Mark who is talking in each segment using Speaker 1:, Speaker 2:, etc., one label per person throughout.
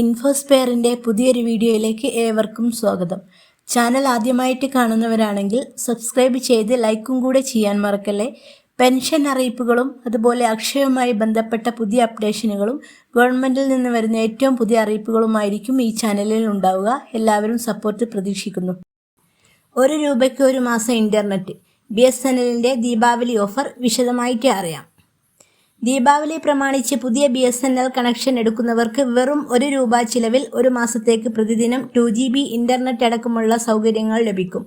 Speaker 1: ഇൻഫോസ്പെയറിന്റെ പുതിയൊരു വീഡിയോയിലേക്ക് ഏവർക്കും സ്വാഗതം. ചാനൽ ആദ്യമായിട്ട് കാണുന്നവരാണെങ്കിൽ സബ്സ്ക്രൈബ് ചെയ്ത് ലൈക്കും കൂടെ ചെയ്യാൻ മറക്കല്ലേ? പെൻഷൻ അറിയിപ്പുകളും അതുപോലെ അക്ഷയവുമായി ബന്ധപ്പെട്ട പുതിയ അപ്ഡേഷനുകളും ഗവൺമെന്റിൽ നിന്ന് വരുന്ന ഏറ്റവും പുതിയ അറിയിപ്പുകളുമായിരിക്കും ഈ ചാനലിൽ ഉണ്ടാവുക. എല്ലാവരും സപ്പോർട്ട് പ്രതീക്ഷിക്കുന്നു. ഒരു രൂപയ്ക്ക് ഒരു മാസം ഇന്റർനെറ്റ് ബി എസ് എൻ എല്ലിന്റെ ദീപാവലി ഓഫർ വിശദമായിട്ട് അറിയാം. ദീപാവലി പ്രമാണിച്ച് പുതിയ B S N L connection എടുക്കുന്നവർക്ക് വെറും ഒരു രൂപ ചിലവിൽ ഒരു മാസത്തേക്ക് പ്രതിദിനം ടു ജി ബി ഇന്റർനെറ്റ് അടക്കമുള്ള സൗകര്യങ്ങൾ ലഭിക്കും.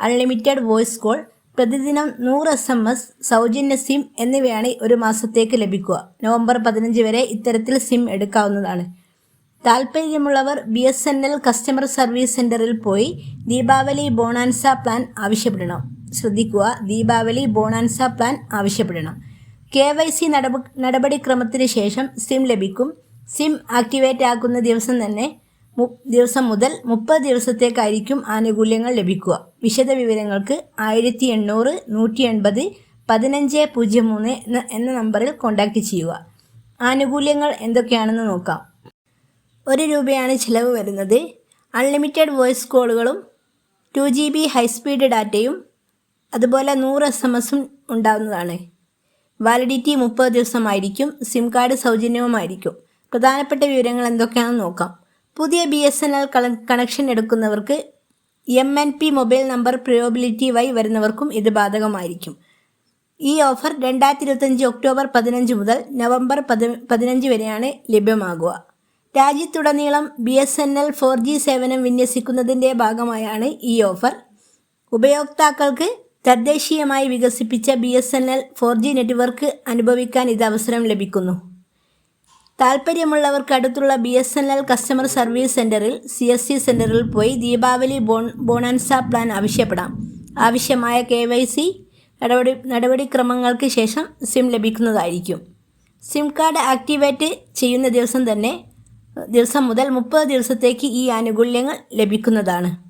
Speaker 1: അൺലിമിറ്റഡ് വോയിസ് കോൾ പ്രതിദിനം നൂറ് എസ് എം എസ് സൗജന്യ സിം എന്നിവയാണ് ഒരു മാസത്തേക്ക് ലഭിക്കുക. നവംബർ പതിനഞ്ച് വരെ ഇത്തരത്തിൽ സിം എടുക്കാവുന്നതാണ്. താൽപ്പര്യമുള്ളവർ B S N L customer service സെന്ററിൽ പോയി ദീപാവലി ബോണാൻസ പ്ലാൻ ആവശ്യപ്പെടണം. ശ്രദ്ധിക്കുക ദീപാവലി ബോണാൻസ പ്ലാൻ ആവശ്യപ്പെടണം. കെ വൈ സി നടപ നടപടിക്രമത്തിന് ശേഷം സിം ലഭിക്കും. സിം ആക്ടിവേറ്റ് ആക്കുന്ന ദിവസം തന്നെ ദിവസം മുതൽ മുപ്പത് ദിവസത്തേക്കായിരിക്കും ആനുകൂല്യങ്ങൾ ലഭിക്കുക. വിശദ വിവരങ്ങൾക്ക് ആയിരത്തി എണ്ണൂറ് നൂറ്റി എൺപത് പതിനഞ്ച് പൂജ്യം മൂന്ന് എന്ന എന്ന നമ്പറിൽ കോൺടാക്റ്റ് ചെയ്യുക. ആനുകൂല്യങ്ങൾ എന്തൊക്കെയാണെന്ന് നോക്കാം. ഒരു രൂപയാണ് ചിലവ് വരുന്നത്. Unlimited voice കോളുകളും two G B high speed ഡാറ്റയും അതുപോലെ നൂറ് എസ് എം എസും ഉണ്ടാവുന്നതാണ്. വാലിഡിറ്റി മുപ്പത് ദിവസമായിരിക്കും സിം കാർഡ് സൗജന്യവുമായിരിക്കും. പ്രധാനപ്പെട്ട വിവരങ്ങൾ എന്തൊക്കെയാണെന്ന് നോക്കാം. പുതിയ B S N L connection എടുക്കുന്നവർക്ക് M N P mobile number portability Y വരുന്നവർക്കും ഇത് ബാധകമായിരിക്കും. ഈ ഓഫർ രണ്ടായിരത്തി ഇരുപത്തഞ്ച് ഒക്ടോബർ പതിനഞ്ച് മുതൽ നവംബർ പതി പതിനഞ്ച് വരെയാണ് ലഭ്യമാകുക. രാജ്യത്തുടനീളം B S N L four G സേവനം വിന്യസിക്കുന്നതിന്റെ ഭാഗമായാണ് ഈ ഓഫർ. ഉപയോക്താക്കൾക്ക് തദ്ദേശീയമായി വികസിപ്പിച്ച B S N L four G network അനുഭവിക്കാൻ ഇത് അവസരം ലഭിക്കുന്നു. താൽപ്പര്യമുള്ളവർക്ക് അടുത്തുള്ള B S N L customer service സെന്ററിൽ സി എസ് സി സെന്ററിൽ പോയി ദീപാവലി ബോൺ ബോണൻസ പ്ലാൻ ആവശ്യപ്പെടാം. ആവശ്യമായ കെ വൈ സി നടപടി നടപടിക്രമങ്ങൾക്ക് ശേഷം സിം ലഭിക്കുന്നതായിരിക്കും. സിം കാർഡ് ആക്ടിവേറ്റ് ചെയ്യുന്ന ദിവസം തന്നെ ദിവസം മുതൽ മുപ്പത് ദിവസത്തേക്ക് ഈ ആനുകൂല്യങ്ങൾ ലഭിക്കുന്നതാണ്.